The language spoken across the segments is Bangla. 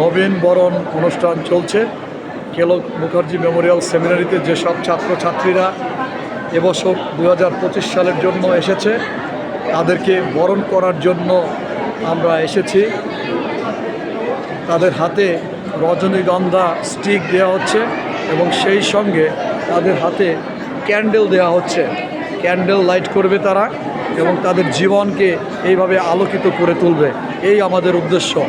নবীন বরণ অনুষ্ঠান চলছে। কেলক মুখার্জি মেমোরিয়াল সেমিনারিতে যেসব ছাত্রছাত্রীরা এবছর দু হাজার পঁচিশ সালের জন্য এসেছে, তাদেরকে বরণ করার জন্য আমরা এসেছি। তাদের হাতে রজনীগন্ধা স্টিক দেওয়া হচ্ছে এবং সেই সঙ্গে তাদের হাতে ক্যান্ডেল দেওয়া হচ্ছে। ক্যান্ডেল লাইট করবে তারা এবং তাদের জীবনকে এইভাবে আলোকিত করে তুলবে। এই আমাদের উদ্দেশ্য।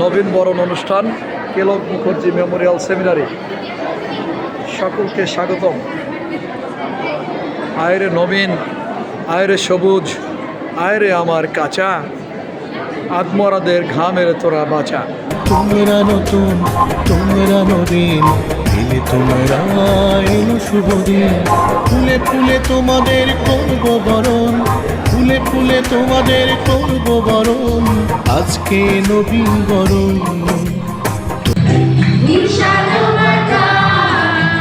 নবীন বরণ অনুষ্ঠান কেলক মুখার্জি মেমোরিয়াল সেমিনারি। সকলকে স্বাগতম। আয়রে নবীন, আয়রে সবুজ, আয়রে আমার কাঁচা। আত্মরাদের ঘামের তোরা বাঁচা। তোমরা নতুন তোমরা নদীন এলে তোমরা এলো শুভ দিন ফুলে ফুলে তোমাদের করব বরণ ফুলে ফুলে তোমাদের করব বরণ। আজকে নবীন বরণ। নিশা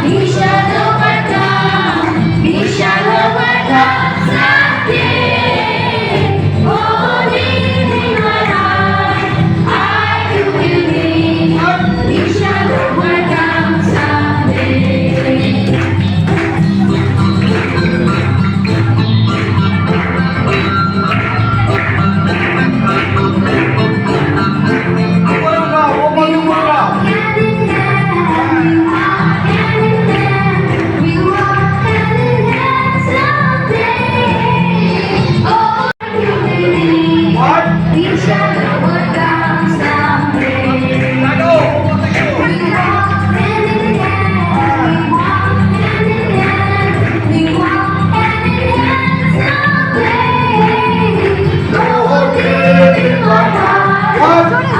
নিশা কথা